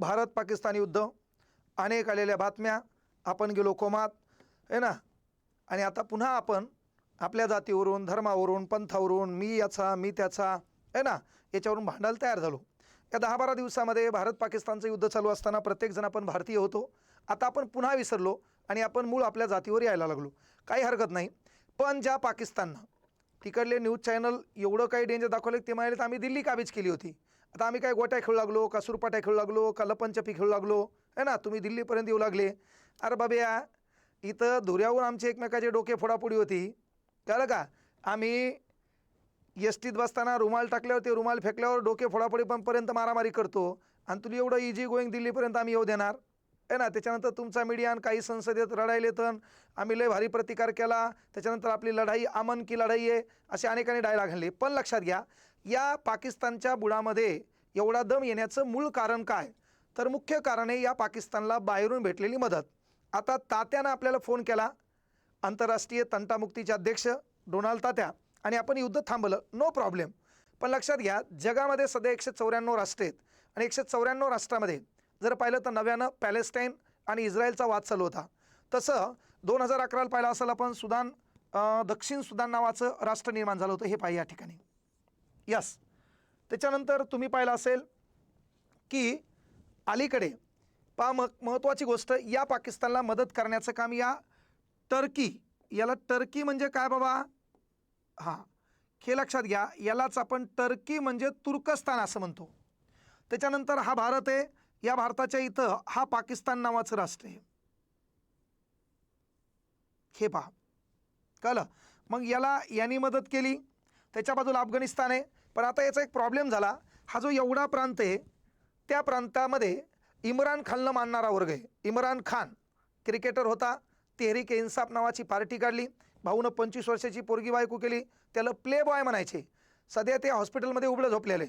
भारत पाकिस्तान युद्ध अनेक आलेल्या बातम्या आपण गेलो कोमात आहे ना? आणि आता पुन्हा आपण आपल्या जातीवरून धर्मावरून पंथावरून मी याचा मी त्याचा आहे ना? याच्यावरून भांडायला तयार झालो. या दहा बारा दिवसामध्ये भारत पाकिस्तानचं युद्ध चालू असताना प्रत्येकजण आपण भारतीय होतो. आता आपण पुन्हा विसरलो आणि आपण मूळ आपल्या जातीवर यायला लागलो. काही हरकत नाही. पण ज्या पाकिस्ताननं तिकडले न्यूज चॅनल एवढं काही डेंजर दाखवले ते म्हणाले तर आम्ही दिल्ली काबीज केली होती. आता आम्ही काय गोट्या खेळू लागलो का सुरपाट्या खेळू लागलो का लपनचपी खेळू लागलो है ना? तुम्ही दिल्लीपर्यंत येऊ लागले. अरे बाबा इथं धुऱ्याहून आमचे एकमेकाचे डोके फोडाफोडी होती. कळलं का? आम्ही एस टीत बसताना रुमाल टाकल्यावर ते रुमाल फेकल्यावर डोके फोडाफोडी पण पर्यंत मारामारी करतो. आणि तुला एवढं इजी गोईंग दिल्लीपर्यंत आम्ही येऊ देणार. आहे ना? त्याच्यानंतर तुमचा मीडिया आणि काही संसदेत रडायले तर आम्ही लय भारी प्रतिकार केला. त्याच्यानंतर आपली लढाई अमन की लढाई आहे असे अनेकांनी डायलॉग घालले पण लक्षात घ्या या पाकिस्तानच्या बुडामध्ये एवढा दम येण्याचं मूळ कारण काय? तर मुख्य कारण आहे या पाकिस्तानला बाहेरून भेटलेली मदत. आता तात्यानं आपल्याला फोन केला. आंतरराष्ट्रीय तंटामुक्तीचे अध्यक्ष डोनाल्ड तात्या. आणि आपण युद्ध थांबलं नो प्रॉब्लेम. पण लक्षात घ्या जगामध्ये सध्या एकशे चौऱ्याण्णव राष्ट्र आहेत. आणि एकशे चौऱ्याण्णव राष्ट्रामध्ये जर पाहिलं तर नव्यानं पॅलेस्टाईन आणि इस्रायलचा वाद चालू होता. तसं दोन हजार अकराला पाहिलं असेल आपण सुदान दक्षिण सुदान नावाचं राष्ट्र निर्माण झालं होतं. हे पाहिजे या ठिकाणी. यस त्याच्यानंतर तुम्ही पाहिलं असेल की अलीकडे पा म महत्त्वाची गोष्ट या पाकिस्तानला मदत करण्याचं काम या टर्की याला टर्की म्हणजे काय बाबा? हां हे लक्षात घ्या यालाच आपण टर्की म्हणजे तुर्कस्तान असं म्हणतो. त्याच्यानंतर हा भारत आहे या भारताच्या इथं हा पाकिस्तान नावाचं राष्ट्र आहे. हे पहा. कळलं? मग याला यांनी मदत केली. त्याच्या बाजूला अफगाणिस्तान आहे. पण आता याचा एक प्रॉब्लेम झाला. हा जो एवढा प्रांत आहे त्या प्रांतामध्ये इम्रान खानला मानणारा वर्ग आहे. इम्रान खान क्रिकेटर होता. तेहरीक इन्साफ नावाची पार्टी काढली. भाऊनं पंचवीस वर्षाची पोरगी बायको केली. त्याला प्ले बॉय म्हणायचे. सध्या ते हॉस्पिटलमध्ये उबळं झोपलेले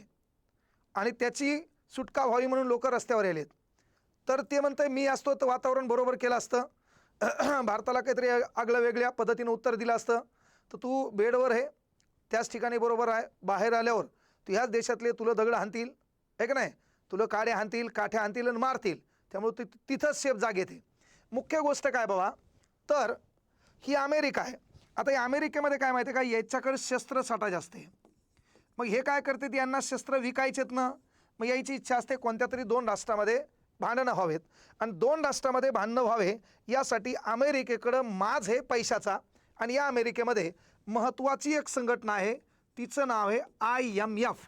आणि त्याची सुटका व्हावी म्हणून लोक रस्त्यावर आलेत तर ते म्हणतं मी असतो तर वातावरण बरोबर केलं असतं. भारताला काहीतरी आगळं वेगळ्या पद्धतीनं उत्तर दिलं असतं. तर तू बेडवर आहे त्याच ठिकाणी बरोबर आहे बाहेर आल्यावर तू ह्याच देशातले तुला दगड हाणतील आहे का नाही? तुला काड्या हाणतील काठ्या हाणतील आणि मारतील. त्यामुळे ती तिथंच सेफ जाग येते. मुख्य गोष्ट काय बाबा? तर ही अमेरिका आहे. आता या अमेरिकेमध्ये काय माहिती आहे का? याच्याकडे शस्त्रसाठा जास्त आहे. मग हे काय करते ती? यांना शस्त्र विकायचेत ना? मग यायची इच्छा असते कोणत्या तरी दोन राष्ट्रामध्ये भांडणं व्हावेत. आणि दोन राष्ट्रामध्ये भांडणं व्हावे यासाठी अमेरिकेकडं माझ हे पैशाचा आणि या अमेरिकेमध्ये महत्त्वाची एक संघटना आहे. तिचं नाव आहे I M F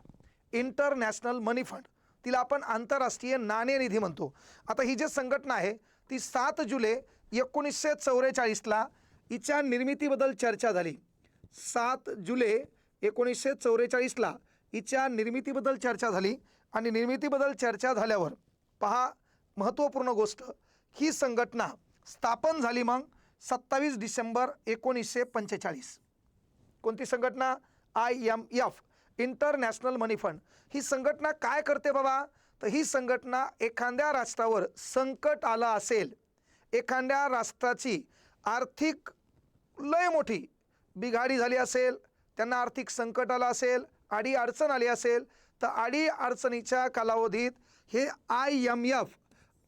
International Money Fund. तिला आपण आंतरराष्ट्रीय नाणेनिधी म्हणतो. आता ही जी संघटना आहे ती सात जुलै एकोणीसशे चौवेचाळीसला हिच्या निर्मितीबद्दल चर्चा झाली. सात जुलै एकोणीसशे चौवेचाळीसला हिच्या निर्मितीबद्दल चर्चा झाली आणि निर्मितीबद्दल चर्चा झाल्यावर पहा महत्त्वपूर्ण गोष्ट ही संघटना स्थापन झाली मग सत्तावीस डिसेंबर एकोणीसशे पंचेचाळीस. कोणती संघटना? I M F International Money Fund. ही संघटना काय करते बाबा? तर ही संघटना एखाद्या राष्ट्रावर संकट आलं असेल एखाद्या राष्ट्राची आर्थिक लय मोठी बिघाडी झाली असेल त्यांना आर्थिक संकट आलं असेल आडी अडचण आली असेल तर आडी अडचणीच्या कालावधीत हे आय एम एफ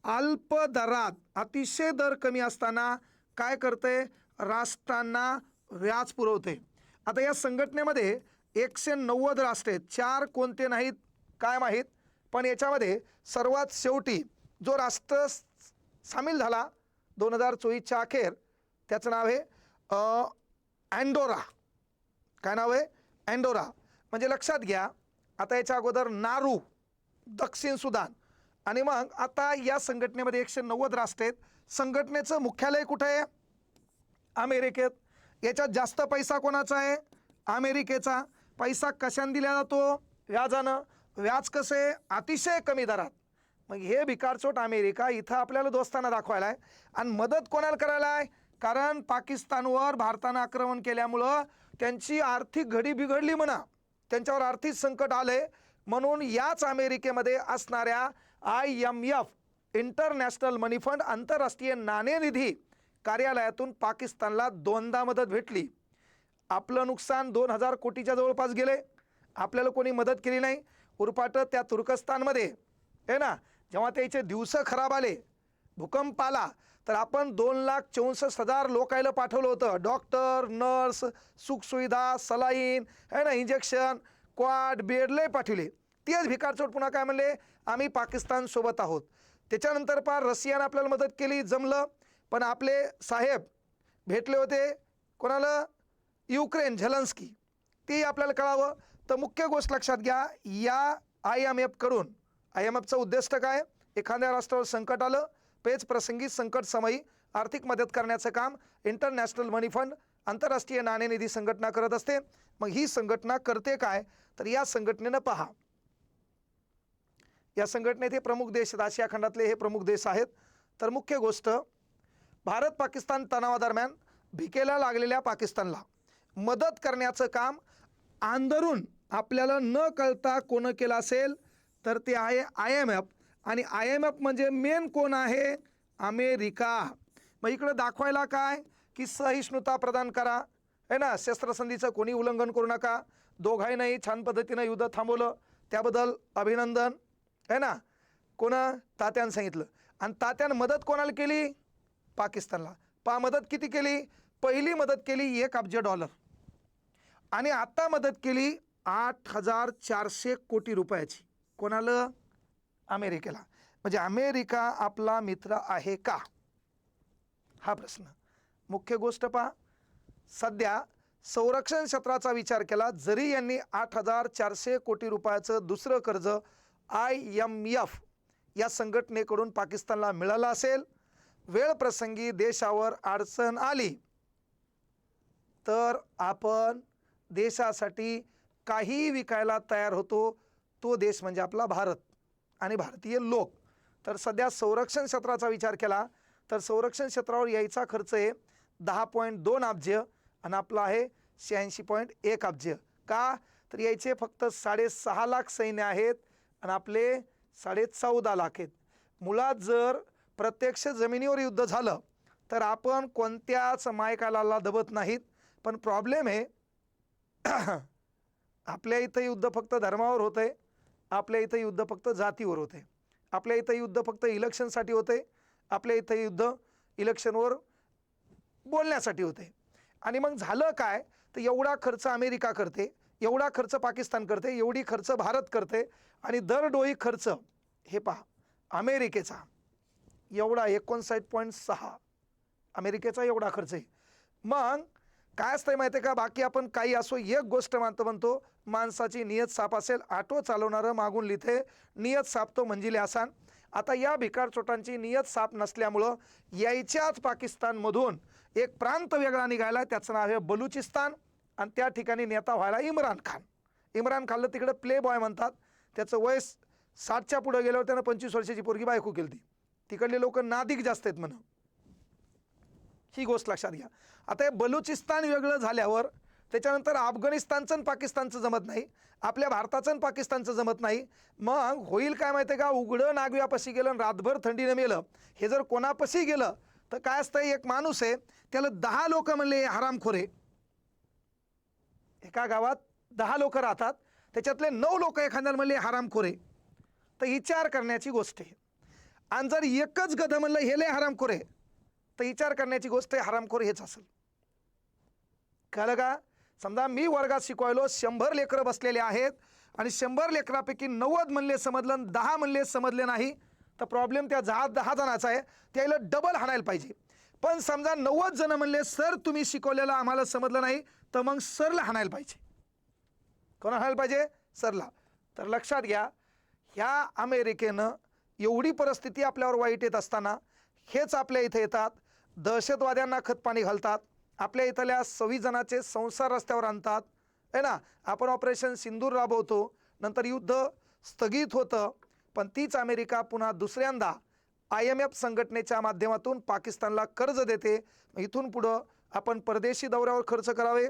अल्प दरात अतिशय दर कमी असताना काय करते? राष्ट्रांना व्याज पुरवते. आता या संघटनेमध्ये एकशे नव्वद राष्ट्रे आहेत चार कोणते नाहीत काय माहीत पण याच्यामध्ये सर्वात शेवटी जो राष्ट्र सामील झाला दोन हजार चोवीसच्या अखेर त्याचं नाव आहे अँडोरा. काय नाव आहे? अँडोरा. म्हणजे लक्षात घ्या आता याच्या अगोदर नारू दक्षिण सुदान आणि मग आता या संघटनेमध्ये एकशे नव्वद राष्ट्र आहेत. संघटनेचं मुख्यालय कुठं आहे? अमेरिकेत. याच्यात जास्त पैसा कोणाचा आहे? अमेरिकेचा. पैसा कशाने दिला जातो? व्याजानं. व्याज कसे? अतिशय कमी दरात. मग हे भिकारचोट अमेरिका इथं आपल्याला दोस्ताना दाखवायला आहे. आणि मदत कोणाला करायला आहे? कारण पाकिस्तानवर भारतानं आक्रमण केल्यामुळं त्यांची आर्थिक घडी बिघडली म्हणा. त्यांच्यावर आर्थिक संकट आले म्हणून याच अमेरिकेमध्ये असणाऱ्या I M F International Money Fund आंतरराष्ट्रीय नाणेनिधी कार्यालयातून पाकिस्तानला दोनदा मदत भेटली. आपलं नुकसान दोन हजार कोटीच्या जवळपास गेले. आपल्याला कोणी मदत केली नाही. उरपाट त्या तुर्कस्तानमध्ये. आहे ना जेव्हा त्याचे दिवस खराब आले भूकंप आला तर आपण दोन लाख चौसष्ट हजार लोकायला पाठवलं होतं. डॉक्टर नर्स सुखसुविधा सलाईन है ना इंजेक्शन क्वाड बेड लय पाठवले. तेच भिकारचोट पुन्हा काय म्हणले? आम्ही पाकिस्तानसोबत आहोत. त्याच्यानंतर पार रशियानं आपल्याला मदत केली जमलं. पण आपले साहेब भेटले होते कोणाला? Ukraine Zelensky. तेही आपल्याला कळावं. तर मुख्य गोष्ट लक्षात घ्या या आय एम एफकडून आय एम एफचं उद्दिष्ट काय? एखाद्या राष्ट्रावर संकट आलं पेच प्रसंगी संकट समयी आर्थिक मदत करण्याचं काम इंटरनॅशनल मनी फंड आंतरराष्ट्रीय नाणेनिधी संघटना करत असते. मग ही संघटना करते काय? तर या संघटनेनं पहा. या संघटनेत हे प्रमुख देश आशिया खंडातले हे प्रमुख देश आहेत. तर मुख्य गोष्ट भारत पाकिस्तान तणावादरम्यान भिकेला लागलेल्या पाकिस्तानला मदत करण्याचं काम आंदरून आपल्याला न कळता कोण केलं असेल तर ते आहे आय एम एफ. आणि आय एम एफ म्हणजे मेन कोण आहे? अमेरिका. मग इकडं दाखवायला काय? की सहिष्णुता प्रदान करा. है ना? शस्त्रसंधीचं कोणी उल्लंघन करू नका. दोघाही नाही छान पद्धतीनं युद्ध थांबवलं. त्याबद्दल अभिनंदन. है ना? कोणं? तात्यानं सांगितलं. आणि तात्यानं मदत कोणाला केली? पाकिस्तानला. पा मदत किती केली? पहिली मदत केली एक अब्ज डॉलर. आणि आत्ता मदत केली आठ हजार चारशे कोटी रुपयाची. कोणाला? अमेरिकेला. म्हणजे अमेरिका आपला मित्र आहे का? हा प्रश्न. मुख्य गोष्ट पहा. सध्या संरक्षण क्षेत्राचा विचार केला जरी यांनी आठ हजार चारशे कोटी रुपयाचं दुसरं कर्ज आय एम एफ या संघटनेकडून पाकिस्तानला मिळालं असेल वेळ प्रसंगी देशावर अडचण आली. तर आपण देशासाठी काही विकायला तयार होतो. तो देश म्हणजे आपला भारत आणि भारतीय लोक. तर सध्या संरक्षण क्षेत्राचा विचार केला तर संरक्षण क्षेत्रावर यायचा खर्च आहे दहा पॉईंट दोन अब्ज आणि आपला आहे शहाऐंशी पॉईंट एक अब्ज. का? तर यायचे फक्त साडेसहा लाख सैन्य आहेत आणि आपले साडे चौदा लाख आहेत. मुळात जर प्रत्यक्ष जमिनीवर युद्ध झालं तर आपण कोणत्याच मायकाला दबत नाहीत. पण प्रॉब्लेम आहे आपल्या इथं युद्ध फक्त धर्मावर होतं आहे आपल्या इथं युद्ध फक्त जातीवर होते आपल्या इथं युद्ध फक्त इलेक्शनसाठी होते आपल्या इथं युद्ध इलेक्शनवर बोलण्यासाठी होते. आणि मग झालं काय तर एवढा खर्च अमेरिका करते एवढा खर्च पाकिस्तान करते एवढी खर्च भारत करते आणि दरडोई खर्च हे पहा अमेरिकेचा. एवढा एकोणसाठ पॉईंट सहा. अमेरिकेचा एवढा खर्च आहे. मग काय असतंय माहिती आहे का? बाकी आपण काही असो एक गोष्ट मानतो म्हणतो माणसाची नियत साप असेल ऑटो चालवणारं मागून लिथे नियत साप तो मंजिले आसान आता या भिकार चोटांची नियत साप नसल्यामुळं यायच्याच पाकिस्तानमधून एक प्रांत वेगळा निघाला त्याचं नाव आहे बलुचिस्तान आणि त्या ठिकाणी नेता व्हायला इम्रान खान. इम्रान खानला तिकडं प्ले बॉय म्हणतात. त्याचं वय साठच्या पुढं गेल्यावर त्यानं पंचवीस वर्षाची पोरगी बायको केली होती तिकडले लोक नादिक जास्त आहेत म्हणा. ही गोष्ट लक्षात घ्या. आता हे बलुचिस्तान वेगळं झाल्यावर त्याच्यानंतर अफगाणिस्तानचं आणि पाकिस्तानचं जमत नाही. आपल्या भारताचं आणि पाकिस्तानचं जमत नाही. मग होईल काय माहिती आहे का? उघडं नागव्यापाशी गेलं आणि रातभर थंडीनं मेलं. हे जर कोणापाशी गेलं तर काय असतं? एक माणूस आहे त्याला दहा लोक म्हणले हरामखोरे एका गावात दहा लोक राहतात. त्याच्यातले नऊ लोक एखाद्याला म्हणले हरामखोरे तर विचार करण्याची गोष्ट आहे. आणि जर एकच गधं म्हणलं हे लय हरामखोरे तर विचार करण्याची गोष्ट आहे हरामखोर हेच असेल. कळलं का? समजा मी वर्गात शिकवायलो शंभर लेकरं बसलेले आहेत आणि शंभर लेकरापैकी नव्वद म्हणले समजलं दहा म्हणले समजले नाही तर प्रॉब्लेम त्या दहा दहा जणाचा आहे. त्याला डबल हाणायला पाहिजे. पण समजा नव्वद जण म्हणले सर तुम्ही शिकवलेलं आम्हाला समजलं नाही तर मग सरला हाणायला पाहिजे. कोण हाणायला पाहिजे? सरला. तर लक्षात घ्या ह्या अमेरिकेनं एवढी परिस्थिती आपल्यावर वाईट येत असताना हेच आपल्या इथे येतात दहशतवाद्यांना खतपाणी घालतात आपल्या इथल्या सव्वीस जणाचे संसार रस्त्यावर आणतात. आहे ना? आपण ऑपरेशन सिंदूर राबवतो नंतर युद्ध स्थगित होतं पण तीच अमेरिका पुन्हा दुसऱ्यांदा आय एम एफ संघटनेच्या माध्यमातून पाकिस्तानला कर्ज देते. इथून पुढं आपण परदेशी दौऱ्यावर खर्च करावे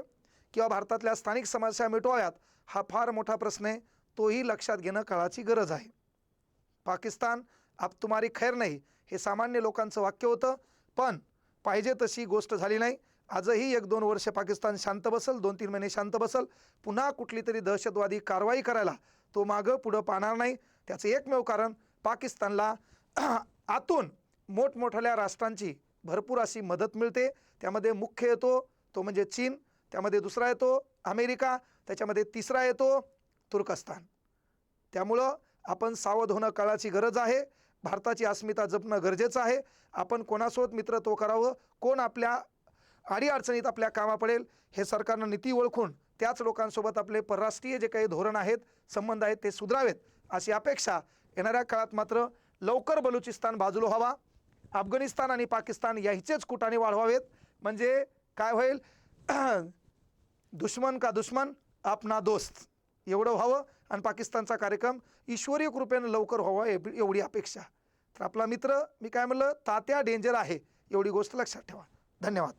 किंवा भारतातल्या स्थानिक समस्या मिटवाव्यात हा फार मोठा प्रश्न आहे. तोही लक्षात घेणं काळाची गरज आहे. पाकिस्तान आप तुम्हारी खैर नाही हे सामान्य लोकांचं वाक्य होतं. पण पाहिजे तशी गोष्ट झाली नाही. आजही एक दोन वर्ष पाकिस्तान शांत बसल दोन तीन महिने शांत बसल. पुन्हा कुठली तरी दहशतवादी कारवाई करायला तो मागं पुढं पाहणार नाही. त्याचं एकमेव कारण पाकिस्तानला आतून मोठमोठ्या राष्ट्रांची भरपूर अशी मदत मिळते. त्यामध्ये मुख्य येतो तो म्हणजे चीन त्यामध्ये दुसरा येतो अमेरिका त्याच्यामध्ये तिसरा येतो तुर्कस्तान. त्यामुळं आपण सावध होणं काळाची गरज आहे. भारताची अस्मिता जपणं गरजेचं आहे. आपण कोणासोबत मित्रत्व करावं? कोण आपल्या अडीअडचणीत आपल्या कामा पडेल? हे सरकारनं नीती ओळखून त्याच लोकांसोबत आपले परराष्ट्रीय जे काही धोरण आहेत संबंध आहेत ते सुधारावेत अशी अपेक्षा येणाऱ्या काळात मात्र लवकर बलुचिस्तान बाजूला व्हावा. अफगाणिस्तान आणि पाकिस्तान याहीचेच कुटाने वाढवावेत. म्हणजे काय होईल? दुश्मन का दुश्मन? आपना दोस्त. एवढं व्हावं आणि पाकिस्तानचा कार्यक्रम ईश्वरीय कृपेनं लवकर व्हावा एव- एवढी अपेक्षा. तर आपला मित्र मी काय म्हणलं तात्या डेंजर आहे एवढी गोष्ट लक्षात ठेवा. धन्यवाद.